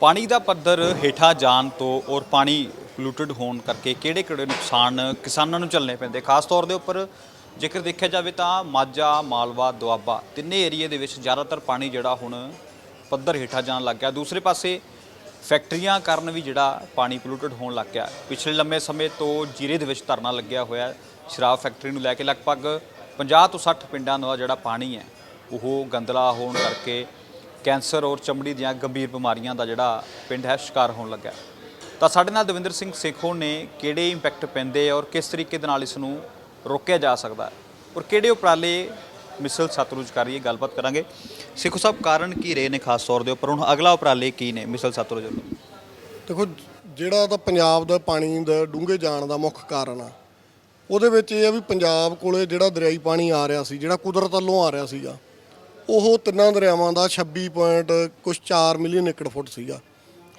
ਪਾਣੀ ਦਾ ਪੱਧਰ ਹੇਠਾਂ ਜਾਣ ਤੋਂ ਔਰ ਪਾਣੀ ਪੋਲੂਟਡ ਹੋਣ ਕਰਕੇ ਕਿਹੜੇ ਕਿਹੜੇ ਨੁਕਸਾਨ ਕਿਸਾਨਾਂ ਨੂੰ ਝੱਲਣੇ ਪੈਂਦੇ? ਖਾਸ ਤੌਰ ਦੇ ਉੱਪਰ ਜੇਕਰ ਦੇਖਿਆ ਜਾਵੇ ਤਾਂ ਮਾਝਾ, ਮਾਲਵਾ, ਦੁਆਬਾ ਤਿੰਨੇ ਏਰੀਏ ਦੇ ਵਿੱਚ ਜ਼ਿਆਦਾਤਰ ਪਾਣੀ ਜਿਹੜਾ ਹੁਣ ਪੱਧਰ ਹੇਠਾਂ ਜਾਣ ਲੱਗ ਗਿਆ। ਦੂਸਰੇ ਪਾਸੇ ਫੈਕਟਰੀਆਂ ਕਾਰਨ ਵੀ ਜਿਹੜਾ ਪਾਣੀ ਪੋਲੂਟਡ ਹੋਣ ਲੱਗ ਗਿਆ। ਪਿਛਲੇ ਲੰਮੇ ਸਮੇਂ ਤੋਂ ਜੀਰੇ ਦੇ ਵਿੱਚ ਧਰਨਾ ਲੱਗਿਆ ਹੋਇਆ ਸ਼ਰਾਬ ਫੈਕਟਰੀ ਨੂੰ ਲੈ ਕੇ ਲਗਭਗ 50 ਤੋਂ 60 ਪਿੰਡਾਂ ਦਾ ਜਿਹੜਾ ਪਾਣੀ ਹੈ, ਉਹ ਗੰਦਲਾ ਹੋਣ ਕਰਕੇ ਕੈਂਸਰ ਔਰ ਚਮੜੀ ਦੀਆਂ ਗੰਭੀਰ ਬਿਮਾਰੀਆਂ ਦਾ ਜਿਹੜਾ ਪਿੰਡ ਹੈ ਸ਼ਿਕਾਰ ਹੋਣ ਲੱਗਾ ਤਾਂ ਸਾਡੇ ਨਾਲ ਦਵਿੰਦਰ ਸਿੰਘ ਸੇਖੋਂ ਨੇ ਕਿਹੜੇ ਇੰਪੈਕਟ ਪੈਂਦੇ ਆ ਔਰ ਕਿਸ ਤਰੀਕੇ ਦੇ ਨਾਲ ਇਸ ਨੂੰ ਰੋਕਿਆ ਜਾ ਸਕਦਾ ਹੈ ਔਰ ਕਿਹੜੇ ਉਪਰਾਲੇ ਮਿਸਲ ਸਤਲੁਜ ਕਰ ਰਹੀ ਹੈ, ਗੱਲਬਾਤ ਕਰਾਂਗੇ। ਸੇਖੋ ਸਾਹਿਬ, ਕਾਰਨ ਕੀ ਰਹੇ ਨੇ ਖਾਸ ਤੌਰ ਦੇ ਉੱਪਰ? ਹੁਣ ਅਗਲਾ ਉਪਰਾਲੇ ਕੀ ਨੇ ਮਿਸਲ ਸਤਲੁਜ ਵੱਲੋਂ? ਦੇਖੋ, ਜਿਹੜਾ ਤਾਂ ਪੰਜਾਬ ਦਾ ਪਾਣੀ ਦਾ ਡੂੰਘੇ ਜਾਣ ਦਾ ਮੁੱਖ ਕਾਰਨ ਆ। ਉਹਦੇ ਵਿੱਚ ਇਹ ਆ ਵੀ ਪੰਜਾਬ ਕੋਲੇ ਜਿਹੜਾ ਦਰਿਆਈ ਪਾਣੀ ਆ ਰਿਹਾ ਸੀ, ਜਿਹੜਾ ਕੁਦਰਤ ਵੱਲੋਂ ਆ ਰਿਹਾ ਸੀਗਾ ਉਹ ਤਿੰਨਾਂ ਦਰਿਆਵਾਂ ਦਾ 26 ਪੁਆਇੰਟ ਕੁਛ 4 ਮਿਲੀਅਨ ਏਕੜ ਫੁੱਟ ਸੀਗਾ।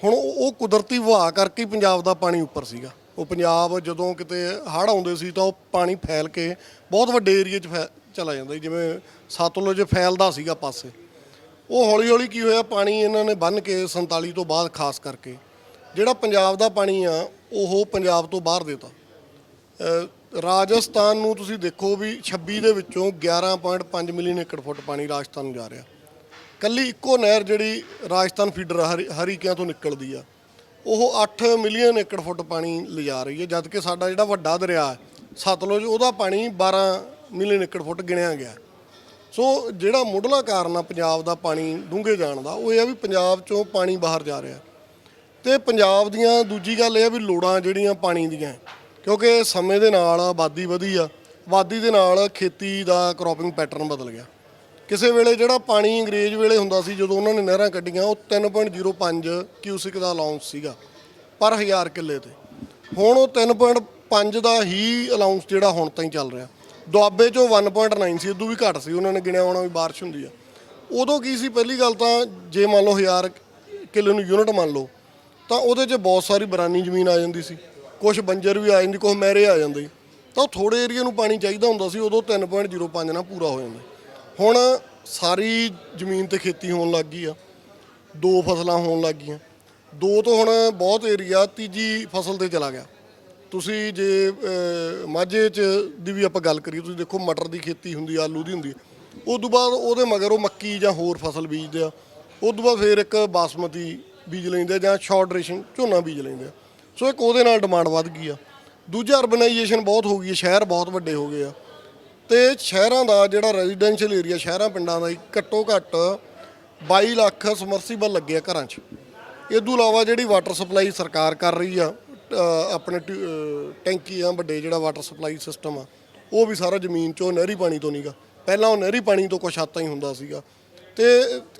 ਹੁਣ ਉਹ ਉਹ ਕੁਦਰਤੀ ਵਹਾਅ ਕਰਕੇ ਹੀ ਪੰਜਾਬ ਦਾ ਪਾਣੀ ਉੱਪਰ ਸੀਗਾ। ਉਹ ਪੰਜਾਬ ਜਦੋਂ ਕਿਤੇ ਹੜ੍ਹ ਆਉਂਦੇ ਸੀ ਤਾਂ ਉਹ ਪਾਣੀ ਫੈਲ ਕੇ ਬਹੁਤ ਵੱਡੇ ਏਰੀਏ 'ਚ ਫੈ- ਚਲਾ ਜਾਂਦਾ ਜਿਵੇਂ ਸਤਲੁਜ ਫੈਲਦਾ ਸੀਗਾ ਪਾਸੇ। ਉਹ ਹੌਲੀ ਹੌਲੀ ਕੀ ਹੋਇਆ, ਪਾਣੀ ਇਹਨਾਂ ਨੇ ਬੰਨ ਕੇ 47 ਤੋਂ ਬਾਅਦ ਖਾਸ ਕਰਕੇ। ਜਿਹੜਾ ਪੰਜਾਬ ਦਾ ਪਾਣੀ ਆ, ਉਹ ਪੰਜਾਬ ਤੋਂ ਬਾਹਰ ਦੇਤਾ ਰਾਜਸਥਾਨ ਨੂੰ ਤੁਸੀਂ ਦੇਖੋ ਵੀ 26 ਦੇ ਵਿੱਚੋਂ 11.5 ਮਿਲੀਅਨ ਏਕੜ ਫੁੱਟ ਪਾਣੀ ਰਾਜਸਥਾਨ ਨੂੰ ਜਾ ਰਿਹਾ। ਕੱਲੀ ਇੱਕੋ ਨਹਿਰ ਜਿਹੜੀ ਰਾਜਸਥਾਨ ਫੀਡਰ ਹਰੀ- ਹਰੀਕਿਆਂ ਤੋਂ ਨਿਕਲਦੀ ਆ ਉਹ 8 ਮਿਲੀਅਨ ਏਕੜ ਫੁੱਟ ਪਾਣੀ ਲਿਜਾ ਰਹੀ ਹੈ ਜਦ ਕਿ ਸਾਡਾ ਜਿਹੜਾ ਵੱਡਾ ਦਰਿਆ ਹੈ, ਸਤਲੁਜ ਉਹਦਾ ਪਾਣੀ 12 ਮਿਲੀਅਨ ਏਕੜ ਫੁੱਟ ਗਿਣਿਆ ਗਿਆ। ਸੋ ਜਿਹੜਾ ਮੁੱਢਲਾ ਕਾਰਨ ਆ ਪੰਜਾਬ ਦਾ ਪਾਣੀ ਡੂੰਘੇ ਜਾਣ ਦਾ ਉਹ ਇਹ ਆ ਵੀ ਪੰਜਾਬ ਚੋਂ ਪਾਣੀ ਬਾਹਰ ਜਾ ਰਿਹਾ। ਤੇ ਪੰਜਾਬ ਦੀਆਂ ਦੂਜੀ ਗੱਲ ਇਹ ਆ ਵੀ ਲੋੜਾਂ ਜਿਹੜੀਆਂ ਪਾਣੀ ਦੀਆਂ ਕਿਉਂਕਿ ਸਮੇਂ ਦੇ ਨਾਲ ਆਬਾਦੀ ਵਧੀ ਆ, ਆਬਾਦੀ ਦੇ ਨਾਲ ਖੇਤੀ ਦਾ ਕ੍ਰੋਪਿੰਗ ਪੈਟਰਨ ਬਦਲ ਗਿਆ। ਕਿਸੇ ਵੇਲੇ ਜਿਹੜਾ ਪਾਣੀ ਅੰਗਰੇਜ਼ ਵੇਲੇ ਹੁੰਦਾ ਸੀ, ਜਦੋਂ ਉਹਨਾਂ ਨੇ ਨਹਿਰਾਂ ਕੱਢੀਆਂ, ਉਹ 3.05 ਕਿਊਸਿਕ ਦਾ ਅਲਾਉਂਸ ਸੀਗਾ, ਪਰ ਹਜ਼ਾਰ ਕਿੱਲੇ ਤੇ। ਹੁਣ ਉਹ 3.5 ਦਾ ਹੀ ਅਲਾਉਂਸ ਜਿਹੜਾ ਹੁਣ ਤਾਂ ਹੀ ਚੱਲ ਰਿਹਾ। ਦੁਆਬੇ ਚੋਂ 1.9 ਸੀ, ਉਦੋਂ ਵੀ ਘੱਟ ਸੀ, ਉਹਨਾਂ ਨੇ ਗਿਣਿਆ ਹੋਣਾ ਵੀ ਬਾਰਿਸ਼ ਹੁੰਦੀ ਆ। ਉਦੋਂ ਕੀ ਸੀ, ਪਹਿਲੀ ਗੱਲ ਤਾਂ ਜੇ ਮੰਨ ਲਓ ਹਜ਼ਾਰ ਕਿੱਲੇ ਨੂੰ ਯੂਨਿਟ ਮੰਨ ਲਓ, ਤਾਂ ਉਹਦੇ 'ਚ ਬਹੁਤ ਸਾਰੀ ਬਰਾਨੀ ਜ਼ਮੀਨ ਆ ਜਾਂਦੀ ਸੀ। ਕੁਝ ਬੰਜਰ ਵੀ ਆ ਜਾਂਦੀ ਕੁਝ ਮਹਿਰੇ ਆ ਜਾਂਦੇ। ਤਾਂ ਥੋੜੇ ਏਰੀਆ ਨੂੰ ਪਾਣੀ ਚਾਹੀਦਾ ਹੁੰਦਾ ਸੀ, ਉਦੋਂ 3.05 ਨਾਲ ਪੂਰਾ ਹੋ ਜਾਂਦਾ। ਹੁਣ ਸਾਰੀ ਜ਼ਮੀਨ ਤੇ ਖੇਤੀ ਹੋਣ ਲੱਗ ਗਈ ਆ, ਦੋ ਫਸਲਾਂ ਹੋਣ ਲੱਗ ਗਈਆਂ। ਦੋ ਤੋਂ ਹੁਣ ਬਹੁਤ ਏਰੀਆ ਤੀਜੀ ਫਸਲ ਤੇ ਚਲਾ ਗਿਆ। ਤੁਸੀਂ ਜੇ ਮਾਝੇ ਚ ਦੀ ਵੀ ਆਪਾਂ ਗੱਲ ਕਰੀਏ, ਤੁਸੀਂ ਦੇਖੋ ਮਟਰ ਦੀ ਖੇਤੀ ਹੁੰਦੀ ਆਲੂ ਦੀ ਹੁੰਦੀ ਉਸ ਤੋਂ ਬਾਅਦ ਉਹਦੇ ਮਗਰ ਉਹ ਮੱਕੀ ਜਾਂ ਹੋਰ ਫਸਲ ਬੀਜਦੇ ਆ। ਉਸ ਤੋਂ ਬਾਅਦ ਫਿਰ ਇੱਕ ਬਾਸਮਤੀ ਬੀਜ ਲੈਂਦੇ ਆ ਜਾਂ ਸ਼ਾਰਟ ਡਿਊਰੇਸ਼ਨ ਝੋਨਾ ਬੀਜ ਲੈਂਦੇ ਆ। ਸੋ ਇੱਕ ਉਹਦੇ ਨਾਲ ਡਿਮਾਂਡ ਵੱਧ ਗਈ ਆ। ਦੂਜਾ ਅਰਬਨਾਈਜੇਸ਼ਨ ਬਹੁਤ ਹੋ ਗਈ ਹੈ ਸ਼ਹਿਰ ਬਹੁਤ ਵੱਡੇ ਹੋ ਗਏ ਆ। ਤੇ ਸ਼ਹਿਰਾਂ ਦਾ ਜਿਹੜਾ ਰੈਜ਼ੀਡੈਂਸ਼ੀਅਲ ਏਰੀਆ ਸ਼ਹਿਰਾਂ ਪਿੰਡਾਂ ਦਾ ਹੀ ਘੱਟੋ ਘੱਟ 22 ਲੱਖ ਸਮਰਸੀਬਲ ਲੱਗੇ ਆ ਘਰਾਂ 'ਚ। ਇਹ ਤੋਂ ਇਲਾਵਾ ਜਿਹੜੀ ਵਾਟਰ ਸਪਲਾਈ ਸਰਕਾਰ ਕਰ ਰਹੀ ਆ ਅ, ਆਪਣੇ ਟਿ- ਅ, ਟੈਂਕੀਆਂ ਵੱਡੇ ਜਿਹੜਾ ਵਾਟਰ ਸਪਲਾਈ ਸਿਸਟਮ ਆ ਉਹ ਵੀ ਸਾਰਾ ਜ਼ਮੀਨ 'ਚੋਂ ਨਹਿਰੀ ਪਾਣੀ ਤੋਂ ਨਹੀਂਗਾ ਪਹਿਲਾਂ ਉਹ ਨਹਿਰੀ ਪਾਣੀ ਤੋਂ ਕੁਛ ਹੱਦ ਹੀ ਹੁੰਦਾ ਸੀਗਾ। ਤੇ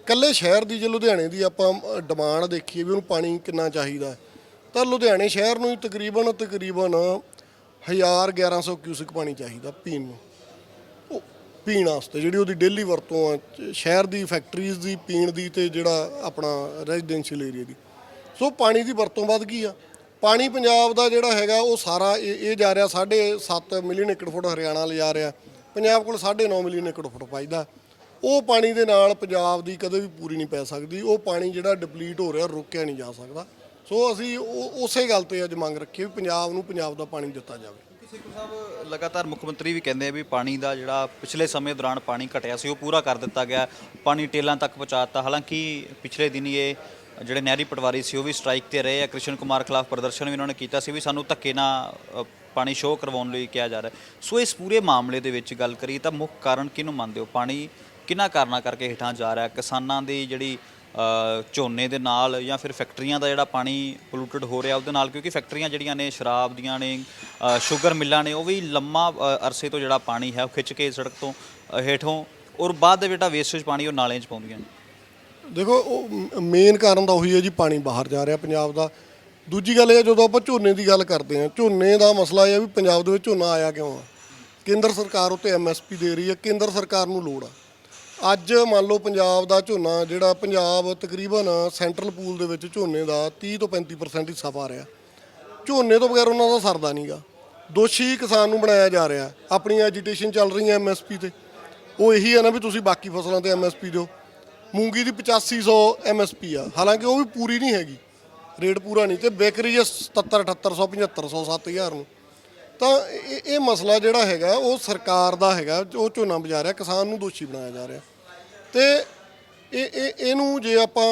ਕੱਲੇ ਸ਼ਹਿਰ ਦੀ ਜੇ ਲੁਧਿਆਣੇ ਦੀ ਆਪਾਂ ਡਿਮਾਂਡ ਦੇਖੀਏ ਵੀ ਉਹਨੂੰ ਪਾਣੀ ਕਿੰਨਾ ਚਾਹੀਦਾ ਹੈ, ਤਾਂ ਲੁਧਿਆਣੇ ਸ਼ਹਿਰ ਨੂੰ ਹੀ ਤਕਰੀਬਨ ਤਕਰੀਬਨ 1000 1100 ਕਿਊਸਿਕ ਪਾਣੀ ਚਾਹੀਦਾ ਪੀਣ ਨੂੰ। ਉਹ ਪੀਣ ਵਾਸਤੇ ਜਿਹੜੀ ਉਹਦੀ ਡੇਲੀ ਵਰਤੋਂ ਆ, ਸ਼ਹਿਰ ਦੀ ਫੈਕਟਰੀਜ਼ ਦੀ, ਪੀਣ ਦੀ ਤੇ ਜਿਹੜਾ ਆਪਣਾ ਰੈਜ਼ੀਡੈਂਸ਼ੀਅਲ ਏਰੀਆ ਦੀ। ਸੋ ਪਾਣੀ ਦੀ ਵਰਤੋਂ ਵੱਧ ਗਈ ਆ। ਪਾਣੀ ਪੰਜਾਬ ਦਾ ਜਿਹੜਾ ਹੈਗਾ, ਉਹ ਸਾਰਾ ਇਹ ਇਹ ਜਾ ਰਿਹਾ 7.5 ਮਿਲੀਅਨ ਏਕੜ ਫੁੱਟ ਹਰਿਆਣਾ ਲਿਜਾ ਰਿਹਾ। ਪੰਜਾਬ ਕੋਲ 9.5 ਮਿਲੀਅਨ ਏਕੜ ਫੁੱਟ ਪਾਈਦਾ ਉਹ ਪਾਣੀ ਦੇ ਨਾਲ ਪੰਜਾਬ ਦੀ ਕਦੇ ਵੀ ਪੂਰੀ ਨਹੀਂ ਪੈ ਸਕਦੀ। ਉਹ ਪਾਣੀ ਜਿਹੜਾ ਡਿਪਲੀਟ ਹੋ ਰਿਹਾ, ਰੋਕਿਆ ਨਹੀਂ ਜਾ ਸਕਦਾ। ਸੋ ਅਸੀਂ ਉਹ- ਉਸੇ ਗੱਲ ਤੇ ਅੱਜ ਮੰਗ ਰੱਖੀ ਵੀ ਪੰਜਾਬ ਨੂੰ ਪੰਜਾਬ ਦਾ ਪਾਣੀ ਦਿੱਤਾ ਜਾਵੇ। ਸਿੱਖੂ ਸਾਹਿਬ ਲਗਾਤਾਰ ਮੁੱਖ ਮੰਤਰੀ ਵੀ ਕਹਿੰਦੇ ਆ ਵੀ ਪਾਣੀ ਦਾ ਜਿਹੜਾ ਪਿਛਲੇ ਸਮੇਂ ਦੌਰਾਨ ਪਾਣੀ ਘਟਿਆ ਸੀ ਉਹ ਪੂਰਾ ਕਰ ਦਿੱਤਾ ਗਿਆ। ਪਾਣੀ ਟੇਲਾਂ ਤੱਕ ਪਹੁੰਚਾਤਾ। ਹਾਲਾਂਕਿ ਪਿਛਲੇ ਦਿਨੀ ਇਹ ਜਿਹੜੇ ਨਹਿਰੀ ਪਟਵਾਰੀ ਸੀ ਉਹ ਵੀ ਸਟ੍ਰਾਈਕ ਤੇ ਰਹੇ ਆ। ਕ੍ਰਿਸ਼ਨ ਕੁਮਾਰ ਖਿਲਾਫ ਪ੍ਰਦਰਸ਼ਨ ਵੀ ਉਹਨਾਂ ਨੇ ਕੀਤਾ ਸੀ ਵੀ ਸਾਨੂੰ ਧੱਕੇ ਨਾਲ ਪਾਣੀ ਸ਼ੋਅ ਕਰਵਾਉਣ ਲਈ ਕਿਹਾ ਜਾ ਰਿਹਾ। ਸੋ ਇਸ ਪੂਰੇ ਮਾਮਲੇ ਦੇ ਵਿੱਚ ਗੱਲ ਕਰੀ ਤਾਂ ਮੁੱਖ ਕਾਰਨ ਕਿਹਨੂੰ ਮੰਨਦੇ ਹੋ? ਪਾਣੀ ਕਿਹਨਾਂ ਕਾਰਨਾਂ ਕਰਕੇ ਹੇਠਾਂ ਜਾ ਰਿਹਾ? ਕਿਸਾਨਾਂ ਦੀ ਜਿਹੜੀ ਝੋਨੇ ਦੇ ਨਾਲ ਜਾਂ ਫਿਰ ਫੈਕਟਰੀਆਂ ਦਾ ਜਿਹੜਾ ਪਾਣੀ ਪੋਲੂਟਡ ਹੋ ਰਿਹਾ ਉਹਦੇ ਨਾਲ, ਕਿਉਂਕਿ ਫੈਕਟਰੀਆਂ ਜਿਹੜੀਆਂ ਨੇ, ਸ਼ਰਾਬ ਦੀਆਂ ਨੇ ਸ਼ੂਗਰ ਮਿੱਲਾਂ ਨੇ, ਉਹ ਵੀ ਲੰਮਾ ਅਰਸੇ ਤੋਂ ਜਿਹੜਾ ਪਾਣੀ ਹੈ ਉਹ ਖਿੱਚ ਕੇ ਸੜਕ ਤੋਂ ਹੇਠੋਂ ਔਰ ਬਾਅਦ ਦੇ ਜਿਹੜਾ ਵੇਸਟੇਜ ਪਾਣੀ ਉਹ ਨਾਲਿਆਂ 'ਚ ਪਾਉਂਦੀਆਂ ਨੇ। ਦੇਖੋ, ਉਹ ਮੇਨ ਕਾਰਨ ਤਾਂ ਉਹੀ ਹੈ ਜੀ, ਪਾਣੀ ਬਾਹਰ ਜਾ ਰਿਹਾ ਪੰਜਾਬ ਦਾ। ਦੂਜੀ ਗੱਲ ਇਹ ਹੈ, ਜਦੋਂ ਆਪਾਂ ਝੋਨੇ ਦੀ ਗੱਲ ਕਰਦੇ ਹਾਂ, ਝੋਨੇ ਦਾ ਮਸਲਾ ਇਹ ਹੈ ਵੀ ਪੰਜਾਬ ਦੇ ਵਿੱਚ ਝੋਨਾ ਆਇਆ ਕਿਉਂ ਆ? ਕੇਂਦਰ ਸਰਕਾਰ ਉੱਤੇ ਐਮਐਸਪੀ ਦੇ ਰਹੀ ਹੈ, ਕੇਂਦਰ ਸਰਕਾਰ ਨੂੰ ਲੋੜ ਆ। ਅੱਜ ਮੰਨ ਲਓ ਪੰਜਾਬ ਦਾ ਝੋਨਾ ਜਿਹੜਾ ਪੰਜਾਬ ਤਕਰੀਬਨ ਸੈਂਟਰਲ ਪੂਲ ਦੇ ਵਿੱਚ ਝੋਨੇ ਦਾ 30 ਤੋਂ 35% ਹਿੱਸਾ ਪਾ ਰਿਹਾ। ਝੋਨੇ ਤੋਂ ਬਗੈਰ ਉਹਨਾਂ ਦਾ ਸਰਦਾ ਨਹੀਂਗਾ। ਦੋਸ਼ੀ ਕਿਸਾਨ ਨੂੰ ਬਣਾਇਆ ਜਾ ਰਿਹਾ। ਆਪਣੀ ਐਜੀਟੇਸ਼ਨ ਚੱਲ ਰਹੀ ਹੈ ਐਮਐਸਪੀ ਤੇ। ਉਹ ਇਹੀ ਹੈ ਨਾ ਵੀ ਤੁਸੀਂ ਬਾਕੀ ਫਸਲਾਂ ਤੇ ਐਮਐਸਪੀ ਦਿਓ। ਮੂੰਗੀ ਦੀ 8500 ਐਮਐਸਪੀ ਆ। ਹਾਲਾਂਕਿ ਉਹ ਵੀ ਪੂਰੀ ਨਹੀਂ ਹੈਗੀ। ਰੇਟ ਪੂਰਾ ਨਹੀਂ ਤੇ ਵਿਕ ਰਹੀ ਹੈ 77 7800 7500 7000 ਨੂੰ। ਤਾਂ ਇਹ ਮਸਲਾ ਜਿਹੜਾ ਹੈਗਾ, ਉਹ ਸਰਕਾਰ ਦਾ ਹੈਗਾ। ਉਹ ਝੋਨਾ ਬਜਾ ਰਿਹਾ। ਕਿਸਾਨ ਨੂੰ ਦੋਸ਼ੀ ਬਣਾਇਆ ਜਾ ਰਿਹਾ। ਤੇ ਇਹ ਇਹ, ਇਹਨੂੰ ਜੇ ਆਪਾਂ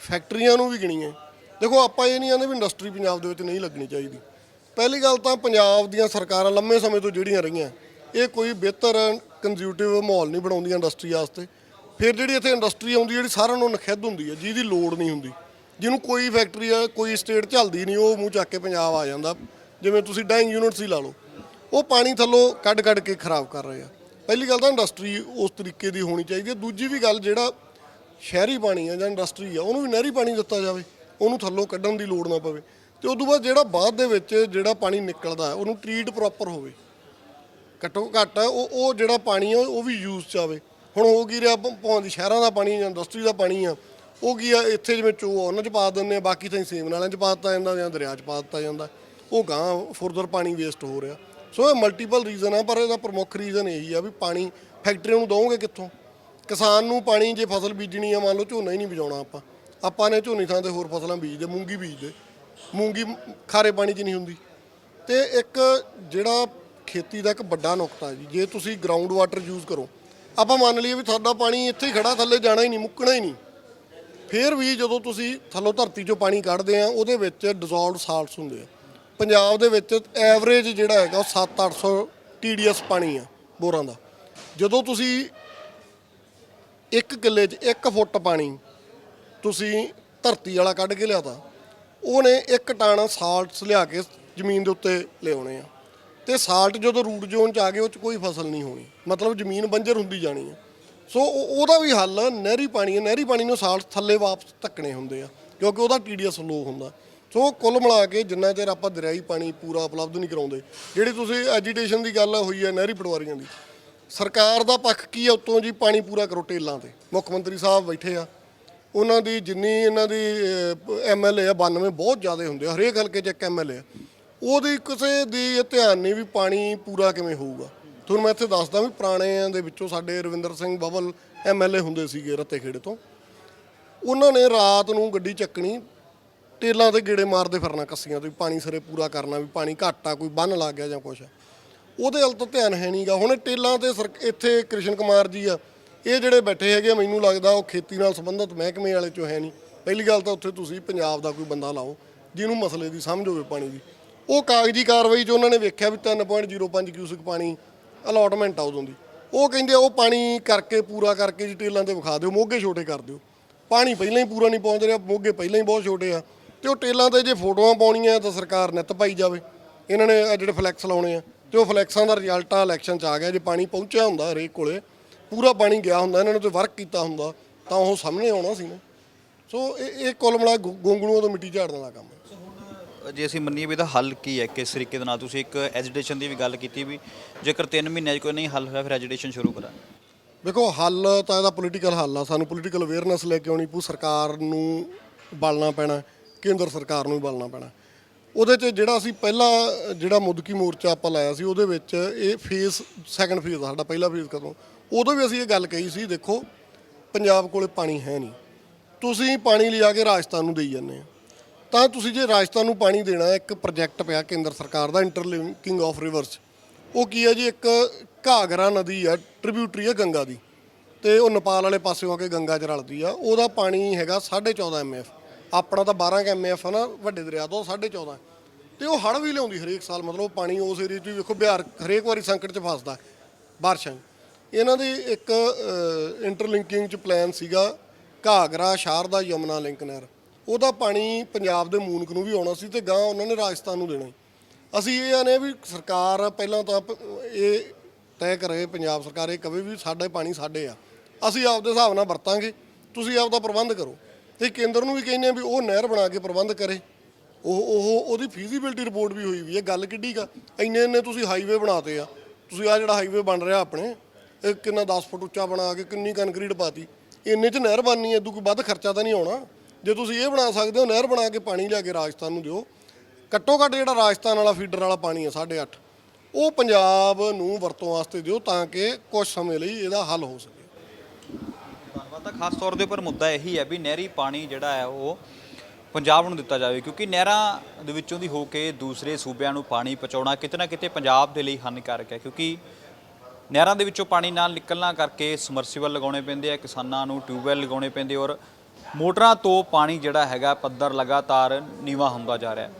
ਫੈਕਟਰੀਆਂ ਨੂੰ ਵੀ ਗਿਣੀਏ, ਦੇਖੋ ਆਪਾਂ ਇਹ ਨਹੀਂ ਆਂਦੇ ਵੀ ਇੰਡਸਟਰੀ ਪੰਜਾਬ ਦੇ ਵਿੱਚ ਨਹੀਂ ਲੱਗਣੀ ਚਾਹੀਦੀ। ਪਹਿਲੀ ਗੱਲ ਤਾਂ ਪੰਜਾਬ ਦੀਆਂ ਸਰਕਾਰਾਂ ਲੰਮੇ ਸਮੇਂ ਤੋਂ ਜਿਹੜੀਆਂ ਰਹੀਆਂ, ਇਹ ਕੋਈ ਬਿਹਤਰ ਕੰਜ਼ਿਊਟਿਵ ਮਾਹੌਲ ਨਹੀਂ ਬਣਾਉਂਦੀਆਂ ਇੰਡਸਟਰੀ ਵਾਸਤੇ। ਫਿਰ ਜਿਹੜੀ ਇੱਥੇ ਇੰਡਸਟਰੀ ਆਉਂਦੀ, ਜਿਹੜੀ ਸਾਰਿਆਂ ਨੂੰ ਨਖਿੱਧ ਹੁੰਦੀ ਹੈ, ਜਿਹਦੀ ਲੋੜ ਨਹੀਂ ਹੁੰਦੀ। ਜਿਹਨੂੰ ਕੋਈ ਫੈਕਟਰੀ ਆ ਕੋਈ ਸਟੇਟ ਝੱਲਦੀ ਨਹੀਂ, ਉਹ ਮੂੰਹ ਚੱਕ ਕੇ ਪੰਜਾਬ ਆ ਜਾਂਦਾ। ਜਿਵੇਂ ਤੁਸੀਂ ਡਾਈਂਗ ਯੂਨਿਟਸ ਹੀ ਲਾ ਲਓ, ਉਹ ਪਾਣੀ ਥੱਲੋਂ ਕੱਢ ਕੱਢ ਕੇ ਖਰਾਬ ਕਰ ਰਹੇ ਆ। ਪਹਿਲੀ ਗੱਲ ਤਾਂ ਇੰਡਸਟਰੀ ਉਸ ਤਰੀਕੇ ਦੀ ਹੋਣੀ ਚਾਹੀਦੀ ਹੈ। ਦੂਜੀ ਵੀ ਗੱਲ ਜਿਹੜਾ ਸ਼ਹਿਰੀ ਪਾਣੀ ਆ ਜਾਂ ਇੰਡਸਟਰੀ ਆ ਉਹਨੂੰ ਵੀ ਨਹਿਰੀ ਪਾਣੀ ਦਿੱਤਾ ਜਾਵੇ। ਉਹਨੂੰ ਥੱਲੋਂ ਕੱਢਣ ਦੀ ਲੋੜ ਨਾ ਪਵੇ। ਤੇ ਉਸ ਤੋਂ ਬਾਅਦ ਜਿਹੜਾ ਬਾਅਦ ਦੇ ਵਿੱਚ ਜਿਹੜਾ ਪਾਣੀ ਨਿਕਲਦਾ ਹੈ, ਉਹਨੂੰ ਟਰੀਟ ਪ੍ਰੋਪਰ ਹੋਵੇ। ਘੱਟੋ ਘੱਟ ਉਹ ਉਹ ਜਿਹੜਾ ਪਾਣੀ ਆ ਉਹ ਵੀ ਯੂਜ਼ ਚ ਆਵੇ ਹੁਣ ਹੋ ਕੀ ਰਿਹਾ ਭਾਵੇਂ ਸ਼ਹਿਰਾਂ ਦਾ ਪਾਣੀ ਜਾਂ ਇੰਡਸਟਰੀ ਦਾ ਪਾਣੀ ਆ ਉਹ ਕੀ ਆ ਇੱਥੇ ਜਿਵੇਂ ਚੋ ਉਹਨਾਂ ਚ ਪਾ ਦਿੰਦੇ ਆ ਬਾਕੀ ਤਾਂ ਸੇਮ ਨਾਲਿਆਂ ਚ ਪਾ ਦਿੱਤਾ ਜਾਂਦਾ ਜਾਂ ਦਰਿਆ ਚ ਪਾ ਦਿੱਤਾ ਜਾਂਦਾ। ਉਹ ਗਾਂ ਫੁਰਦਰ ਪਾਣੀ ਵੇਸਟ ਹੋ ਰਿਹਾ। ਸੋ ਇਹ ਮਲਟੀਪਲ ਰੀਜ਼ਨ ਆ, ਪਰ ਇਹਦਾ ਪ੍ਰਮੁੱਖ ਰੀਜ਼ਨ ਇਹੀ ਆ ਵੀ ਪਾਣੀ ਫੈਕਟਰੀਆਂ ਨੂੰ ਦਵੋਗੇ ਕਿੱਥੋਂ? ਕਿਸਾਨ ਨੂੰ ਪਾਣੀ ਜੇ ਫਸਲ ਬੀਜਣੀ ਆ, ਮੰਨ ਲਓ ਝੋਨਾ ਹੀ ਨਹੀਂ ਬੀਜਾਉਣਾ ਆਪਾਂ। ਆਪਾਂ ਨੇ ਝੋਨੇ ਥਾਂ ਤੇ ਹੋਰ ਫਸਲਾਂ ਬੀਜਦੇ, ਮੂੰਗੀ ਬੀਜਦੇ। ਮੂੰਗੀ ਖਾਰੇ ਪਾਣੀ 'ਚ ਨਹੀਂ ਹੁੰਦੀ। ਤੇ ਇੱਕ ਜਿਹੜਾ ਖੇਤੀ ਦਾ ਇੱਕ ਵੱਡਾ ਨੁਕਤਾ ਜੀ, ਜੇ ਤੁਸੀਂ ਗਰਾਊਂਡ ਵਾਟਰ ਯੂਜ਼ ਕਰੋ, ਆਪਾਂ ਮੰਨ ਲਈਏ ਵੀ ਤੁਹਾਡਾ ਪਾਣੀ ਇੱਥੇ ਹੀ ਖੜਾ ਥੱਲੇ ਜਾਣਾ ਹੀ ਨਹੀਂ, ਮੁੱਕਣਾ ਹੀ ਨਹੀਂ। ਫਿਰ ਵੀ ਜਦੋਂ ਤੁਸੀਂ ਥੱਲੋਂ ਧਰਤੀ 'ਚੋਂ ਪਾਣੀ ਕੱਢਦੇ ਆ, ਉਹਦੇ ਵਿੱਚ ਡਿਜ਼ੋਲਵਡ ਸਾਲਟਸ ਹੁੰਦੇ ਆ। ਪੰਜਾਬ ਦੇ ਵਿੱਚ ਐਵਰੇਜ ਜਿਹੜਾ ਹੈਗਾ ਉਹ 7-800 TDS ਪਾਣੀ ਆ ਬੋਰਾਂ ਦਾ। ਜਦੋਂ ਤੁਸੀਂ ਇੱਕ ਕਿੱਲੇ 'ਚ 1 ਫੁੱਟ ਪਾਣੀ ਤੁਸੀਂ ਧਰਤੀ ਵਾਲਾ ਕੱਢ ਕੇ ਲਿਆਤਾ, ਉਹਨੇ ਇੱਕ ਟਾਣਾ ਸਾਲਟਸ ਲਿਆ ਕੇ ਜ਼ਮੀਨ ਦੇ ਉੱਤੇ ਲਿਆਉਣੇ ਆ। ਤੇ ਸਾਲਟ ਜਦੋਂ ਰੂਟ ਜ਼ੋਨ ਚ ਆ ਗਏ, ਉਹ ਚ ਕੋਈ ਫਸਲ ਨਹੀਂ ਹੋਣੀ। ਮਤਲਬ ਜ਼ਮੀਨ ਬੰਜਰ ਹੁੰਦੀ ਜਾਣੀ ਆ। ਸੋ ਉਹਦਾ ਵੀ ਹੱਲ ਨਹਿਰੀ ਪਾਣੀ ਹੈ ਨਹਿਰੀ ਪਾਣੀ ਨੂੰ ਸਾਲਟ ਥੱਲੇ ਵਾਪਸ ਧੱਕਣੇ ਹੁੰਦੇ ਆ, ਕਿਉਂਕਿ ਉਹਦਾ ਟੀਡੀਐਸ ਲੋ ਹੁੰਦਾ। ਸੋ ਕੁੱਲ ਮਿਲਾ ਕੇ ਜਿੰਨਾ ਚਿਰ ਆਪਾਂ ਦਰਿਆਈ ਪਾਣੀ ਪੂਰਾ ਉਪਲਬਧ ਨਹੀਂ ਕਰਾਉਂਦੇ, ਜਿਹੜੀ ਤੁਸੀਂ ਐਜੀਟੇਸ਼ਨ ਦੀ ਗੱਲ ਹੋਈ ਹੈ ਨਹਿਰੀ ਪਟਵਾਰੀਆਂ ਦੀ, ਸਰਕਾਰ ਦਾ ਪੱਖ ਕੀ ਹੈ ਉਤੋਂ ਜੀ ਪਾਣੀ ਪੂਰਾ ਕਰੋ ਟੇਲਾਂ ਤੇ? ਮੁੱਖ ਮੰਤਰੀ ਸਾਹਿਬ ਬੈਠੇ ਆ, ਉਹਨਾਂ ਦੀ ਜਿੰਨੀ ਇਹਨਾਂ ਦੀ ਐਮਐਲਏ ਆ 92 ਬਹੁਤ ਜ਼ਿਆਦਾ ਹੁੰਦੇ ਆ, ਹਰੇਕ ਹਲਕੇ 'ਚ ਇੱਕ ਐਮਐਲਏ ਆ। ਉਹਦੀ ਕਿਸੇ ਦੀ ਇਹ ਧਿਆਨ ਨਹੀਂ ਵੀ ਪਾਣੀ ਪੂਰਾ ਕਿਵੇਂ ਹੋਊਗਾ। ਤੁਹਾਨੂੰ ਮੈਂ ਇੱਥੇ ਦੱਸਦਾ ਵੀ ਪੁਰਾਣਿਆਂ ਦੇ ਵਿੱਚੋਂ ਸਾਡੇ ਰਵਿੰਦਰ ਸਿੰਘ ਬਬਲ ਐਮਐਲਏ ਹੁੰਦੇ ਸੀਗੇ ਰੱਤੇ ਖੇੜੇ ਤੋਂ। ਉਹਨਾਂ ਨੇ ਰਾਤ ਨੂੰ ਗੱਡੀ ਚੱਕਣੀ ਟੇਲਾਂ ਤੇ ਗੇੜੇ ਮਾਰਦੇ ਫਿਰਨਾ ਕੱਸੀਆਂ ਤੇ ਵੀ ਪਾਣੀ ਸਿਰੇ ਪੂਰਾ ਕਰਨਾ ਵੀ ਪਾਣੀ ਘੱਟ ਆ ਕੋਈ ਬੰਨ ਲੱਗ ਗਿਆ ਜਾਂ ਕੁਛ। ਉਹਦੇ ਵੱਲ ਤਾਂ ਧਿਆਨ ਹੈ ਨਹੀਂਗਾ ਹੁਣ ਇਹ ਟੇਲਾਂ ਤੇ ਸਰ ਇੱਥੇ ਕ੍ਰਿਸ਼ਨ ਕੁਮਾਰ ਜੀ ਆ। ਇਹ ਜਿਹੜੇ ਬੈਠੇ ਹੈਗੇ ਆ, ਮੈਨੂੰ ਲੱਗਦਾ ਉਹ ਖੇਤੀ ਨਾਲ ਸੰਬੰਧਿਤ ਮਹਿਕਮੇ ਵਾਲੇ ਚੋਂ ਹੈ ਨਹੀਂ ਪਹਿਲੀ ਗੱਲ ਤਾਂ ਉੱਥੇ ਤੁਸੀਂ ਪੰਜਾਬ ਦਾ ਕੋਈ ਬੰਦਾ ਲਾਓ ਜਿਹਨੂੰ ਮਸਲੇ ਦੀ ਸਮਝ ਹੋਵੇ ਪਾਣੀ ਦੀ। ਉਹ ਕਾਗਜ਼ੀ ਕਾਰਵਾਈ 'ਚ ਉਹਨਾਂ ਨੇ ਵੇਖਿਆ ਵੀ 3.05 ਕਿਊਸਿਕ ਪਾਣੀ ਅਲਾਟਮੈਂਟ ਆ ਉਦੋਂ ਦੀ। ਉਹ ਕਹਿੰਦੇ ਆ ਉਹ ਪਾਣੀ ਕਰਕੇ ਪੂਰਾ ਕਰਕੇ ਜੀ ਟੇਲਾਂ ਤੇ ਵਿਖਾ ਦਿਓ ਮੋਗੇ ਛੋਟੇ ਕਰ ਦਿਓ। ਪਾਣੀ ਪਹਿਲਾਂ ਹੀ ਪੂਰਾ ਨਹੀਂ ਪਹੁੰਚ ਰਿਹਾ ਮੋਗੇ ਪਹਿਲਾਂ ਹੀ ਬਹੁਤ ਛੋਟੇ ਆ। ਤੇ ਉਹ ਟੇਲਾਂ ਤੇ ਜੇ ਫੋਟੋਆਂ ਪਾਉਣੀਆਂ ਤਾਂ ਸਰਕਾਰ ਨਿੱਤ ਪਾਈ ਜਾਵੇ। ਇਹਨਾਂ ਨੇ ਆਹ ਜਿਹੜੇ ਫਲੈਕਸ ਲਾਉਣੇ ਆ ਤੇ ਉਹ ਫਲੈਕਸਾਂ ਦਾ ਰਿਜ਼ਲਟ ਆ ਇਲੈਕਸ਼ਨ 'ਚ ਆ ਗਿਆ। ਜੇ ਪਾਣੀ ਪਹੁੰਚਿਆ ਹੁੰਦਾ ਹਰੇਕ ਕੋਲੇ ਪੂਰਾ ਪਾਣੀ ਗਿਆ ਹੁੰਦਾ ਇਹਨਾਂ ਨੇ ਤੇ ਵਰਕ ਕੀਤਾ ਹੁੰਦਾ ਤਾਂ ਉਹ ਸਾਹਮਣੇ ਆਉਣਾ ਸੀ ਨਾ। ਸੋ ਇਹ ਇਹ ਕੁੱਲ ਮਿਲਾ ਗੁ- ਗੋਂਗਲੂਆਂ ਤੋਂ ਮਿੱਟੀ ਝਾੜਨ ਦਾ ਕੰਮ ਹੈ ਜੇ ਅਸੀਂ ਮੰਨੀਏ ਵੀ ਇਹਦਾ ਹੱਲ ਕੀ ਹੈ ਕਿਸ ਤਰੀਕੇ ਦੇ ਨਾਲ ਤੁਸੀਂ ਇੱਕ ਐਜੀਟੇਸ਼ਨ ਦੀ ਵੀ ਗੱਲ ਕੀਤੀ ਵੀ ਜੇਕਰ 3 ਮਹੀਨਿਆਂ 'ਚ ਕੋਈ ਨਹੀਂ ਹੱਲ ਹੋਇਆ ਫਿਰ ਐਜੀਟੇਸ਼ਨ ਸ਼ੁਰੂ ਕਰਾਂ ਦੇਖੋ ਹੱਲ ਤਾਂ ਇਹਦਾ ਪੋਲੀਟੀਕਲ ਹੱਲ ਆ। ਸਾਨੂੰ ਪੋਲੀਟੀਕਲ ਅਵੇਅਰਨੈਸ ਲੈ ਕੇ ਆਉਣੀ ਪਊ ਸਰਕਾਰ ਨੂੰ ਬਲਣਾ ਪੈਣਾ। ਕੇਂਦਰ ਸਰਕਾਰ ਨੂੰ ਵੀ ਬਲਣਾ ਪੈਣਾ। ਉਹਦੇ 'ਚ ਜਿਹੜਾ ਅਸੀਂ ਪਹਿਲਾ, ਜਿਹੜਾ ਮੁਦਕੀ ਮੋਰਚਾ ਆਪਾਂ ਲਾਇਆ ਸੀ, ਉਹਦੇ ਵਿੱਚ ਇਹ ਫੇਸ ਸੈਕੰਡ ਫੇਸ ਸਾਡਾ, ਪਹਿਲਾ ਫੇਸ ਕਦੋਂ ਉਦੋਂ ਵੀ ਅਸੀਂ ਇਹ ਗੱਲ ਕਹੀ ਸੀ, ਦੇਖੋ, ਪੰਜਾਬ ਕੋਲੇ ਪਾਣੀ ਹੈ ਨਹੀਂ। ਤੁਸੀਂ ਪਾਣੀ ਲਿਆ ਕੇ ਰਾਜਸਥਾਨ ਨੂੰ ਦੇਈ ਜਾਂਦੇ ਆ ਤਾਂ ਤੁਸੀਂ ਜੇ ਰਾਜਸਥਾਨ ਨੂੰ ਪਾਣੀ ਦੇਣਾ, ਇੱਕ ਪ੍ਰੋਜੈਕਟ ਪਿਆ ਕੇਂਦਰ ਸਰਕਾਰ ਦਾ ਇੰਟਰਲਿੰਕਿੰਗ ਆਫ ਰਿਵਰਸ ਉਹ ਕੀ ਹੈ ਜੀ, ਇੱਕ ਘਾਗਰਾ ਨਦੀ ਆ ਟ੍ਰਿਬਿਊਟਰੀ ਹੈ ਗੰਗਾ ਦੀ। ਤੇ ਉਹ ਨੇਪਾਲ ਵਾਲੇ ਪਾਸਿਓਂ ਆ ਕੇ ਗੰਗਾ 'ਚ ਰਲਦੀ ਆ। ਉਹਦਾ ਪਾਣੀ ਹੈਗਾ 14.5 ਐਮਐਫ ਆਪਣਾ ਤਾਂ 12 ਐਮਐਫ ਆ ਨਾ, ਵੱਡੇ ਦਰਿਆ ਤੋਂ 14.5 ਤੇ ਉਹ ਹੜ ਵੀ ਲਿਆਉਂਦੀ ਹਰੇਕ ਸਾਲ, ਮਤਲਬ ਪਾਣੀ ਉਸ ਏਰੀਆ 'ਚ ਵੇਖੋ, ਬਿਹਾਰ ਹਰੇਕ ਵਾਰੀ ਸੰਕਟ 'ਚ ਫਸਦਾ ਬਾਰਿਸ਼ਾਂ 'ਚ। ਇਹਨਾਂ ਦੀ ਇੱਕ ਇੰਟਰਲਿੰਕਿੰਗ 'ਚ ਪਲਾਨ ਸੀਗਾ ਘਾਗਰਾ ਸ਼ਾਰਦਾ ਯਮਨਾ ਲਿੰਕ ਨਹਿਰ ਉਹਦਾ ਪਾਣੀ ਪੰਜਾਬ ਦੇ ਮੂਨਕ ਨੂੰ ਵੀ ਆਉਣਾ ਸੀ ਤੇ ਗਾਂ ਉਹਨਾਂ ਨੇ ਰਾਜਸਥਾਨ ਨੂੰ ਦੇਣਾ ਅਸੀਂ ਇਹ ਆਨੇ ਵੀ ਸਰਕਾਰ ਪਹਿਲਾਂ ਤਾਂ ਪ- ਇਹ ਤੈਅ ਕਰੇ, ਪੰਜਾਬ ਸਰਕਾਰ ਇਹ ਕਵੇ ਵੀ ਸਾਡੇ ਪਾਣੀ ਸਾਡੇ ਆ। ਅਸੀਂ ਆਪਦੇ ਹਿਸਾਬ ਨਾਲ ਵਰਤਾਂਗੇ। ਤੁਸੀਂ ਆਪਦਾ ਪ੍ਰਬੰਧ ਕਰੋ। ਤੇ ਕੇਂਦਰ ਨੂੰ ਵੀ ਕਹਿੰਦੇ ਆ ਵੀ ਉਹ ਨਹਿਰ ਬਣਾ ਕੇ ਪ੍ਰਬੰਧ ਕਰੇ। ਉਹ ਉਹ, ਉਹਦੀ ਫੀਜ਼ੀਬਿਲਟੀ ਰਿਪੋਰਟ ਵੀ ਹੋਈ ਵੀ ਹੈ ਗੱਲ ਕਿੱਡੀ ਕਾ ਇੰਨੇ ਇੰਨੇ ਤੁਸੀਂ ਹਾਈਵੇ ਬਣਾਤੇ ਆ। ਤੁਸੀਂ ਆ ਜਿਹੜਾ ਹਾਈਵੇ ਬਣ ਰਿਹਾ ਆਪਣੇ, ਇਹ ਕਿੰਨਾ 10 ਫੁੱਟ ਉੱਚਾ ਬਣਾ ਕੇ ਕਿੰਨੀ ਕੰਕਰੀਟ ਪਾਤੀ। ਇੰਨੇ ਚ ਨਹਿਰ ਬਣਨੀ ਐ ਕੋਈ ਵੱਧ ਖਰਚਾ ਤਾਂ ਨਹੀਂ ਆਉਣਾ। ਜੇ ਤੁਸੀਂ ਇਹ ਬਣਾ ਸਕਦੇ ਹੋ, ਨਹਿਰ ਬਣਾ ਕੇ ਪਾਣੀ ਲਿਆ ਕੇ ਰਾਜਸਥਾਨ ਨੂੰ ਦਿਓ। ਘੱਟੋ ਘੱਟ ਜਿਹੜਾ ਰਾਜਸਥਾਨ ਵਾਲਾ ਫੀਡਰ ਵਾਲਾ ਪਾਣੀ ਹੈ 8.5 ਉਹ ਪੰਜਾਬ ਨੂੰ ਵਰਤੋਂ ਵਾਸਤੇ ਦਿਓ ਤਾਂ ਕਿ ਕੁਝ ਸਮੇਂ ਲਈ ਇਹਦਾ ਹੱਲ ਹੋ ਸਕੇ। ਤਾਂ ਖਾਸ ਤੌਰ ਦੇ ਉੱਪਰ ਮੁੱਦਾ ਇਹੀ ਹੈ ਵੀ ਨਹਿਰੀ ਪਾਣੀ ਜਿਹੜਾ ਹੈ ਉਹ ਪੰਜਾਬ ਨੂੰ ਦਿੱਤਾ ਜਾਵੇ, ਕਿਉਂਕਿ ਨਹਿਰਾਂ ਦੇ ਵਿੱਚੋਂ ਦੀ ਹੋ ਕੇ ਦੂਸਰੇ ਸੂਬਿਆਂ ਨੂੰ ਪਾਣੀ ਪਹੁੰਚਾਉਣਾ ਕਿਤੇ ਨਾ ਕਿਤੇ ਪੰਜਾਬ ਦੇ ਲਈ ਹਾਨੀਕਾਰਕ ਹੈ, ਕਿਉਂਕਿ ਨਹਿਰਾਂ ਦੇ ਵਿੱਚੋਂ ਪਾਣੀ ਨਾਲ ਨਿਕਲਣਾ ਕਰਕੇ ਸਮਰਸੀਬਲ ਲਗਾਉਣੇ ਪੈਂਦੇ ਆ, ਕਿਸਾਨਾਂ ਨੂੰ ਟਿਊਬਵੈਲ ਲਗਾਉਣੇ ਪੈਂਦੇ ਔਰ ਮੋਟਰਾਂ ਤੋਂ ਪਾਣੀ ਜਿਹੜਾ ਹੈਗਾ ਪੱਧਰ ਲਗਾਤਾਰ ਨੀਵਾ ਹੁੰਦਾ ਜਾ ਰਿਹਾ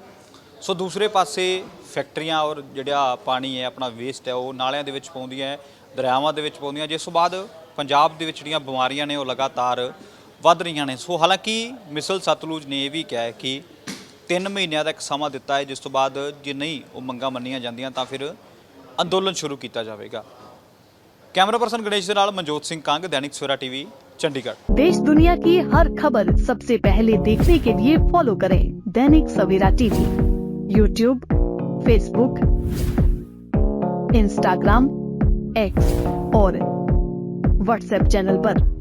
ਸੋ ਦੂਸਰੇ ਪਾਸੇ ਫੈਕਟਰੀਆਂ ਔਰ ਜਿਹੜਾ ਪਾਣੀ ਹੈ, ਆਪਣਾ ਵੇਸਟ ਹੈ, ਉਹ ਨਾਲਿਆਂ ਦੇ ਵਿੱਚ ਪਾਉਂਦੀਆਂ ਦਰਿਆਵਾਂ ਦੇ ਵਿੱਚ ਪਾਉਂਦੀਆਂ ਜਿਸ ਤੋਂ ਬਾਅਦ ਪੰਜਾਬ ਦੇ ਵਿੱਚ ਜਿਹੜੀਆਂ ਬਿਮਾਰੀਆਂ ਨੇ ਉਹ ਲਗਾਤਾਰ ਵੱਧ ਰਹੀਆਂ ਨੇ ਸੋ ਹਾਲਾਂਕਿ ਮਿਸਲ ਸਤਲੁਜ ਨੇ ਇਹ ਵੀ ਕਿਹਾ ਹੈ ਕਿ 3 ਮਹੀਨਿਆਂ ਦਾ ਇੱਕ ਸਮਾਂ ਦਿੱਤਾ ਹੈ ਜਿਸ ਤੋਂ ਬਾਅਦ ਜੇ ਨਹੀਂ ਉਹ ਮੰਗਾਂ ਮੰਨੀਆਂ ਜਾਂਦੀਆਂ ਤਾਂ ਫਿਰ ਅੰਦੋਲਨ ਸ਼ੁਰੂ ਕੀਤਾ ਜਾਵੇਗਾ ਕੈਮਰਾ ਪਰਸਨ ਗਣੇਸ਼ ਦੇ ਨਾਲ ਮਨਜੋਤ ਸਿੰਘ ਕੰਗ ਦੈਨਿਕ ਸਵੇਰਾ ਟੀਵੀ ਚੰਡੀਗੜ੍ਹ देश दुनिया की हर खबर सबसे पहले देखने के लिए फॉलो करें Dainik Savera TV YouTube Facebook Instagram X और व्हाट्सएप चैनल पर।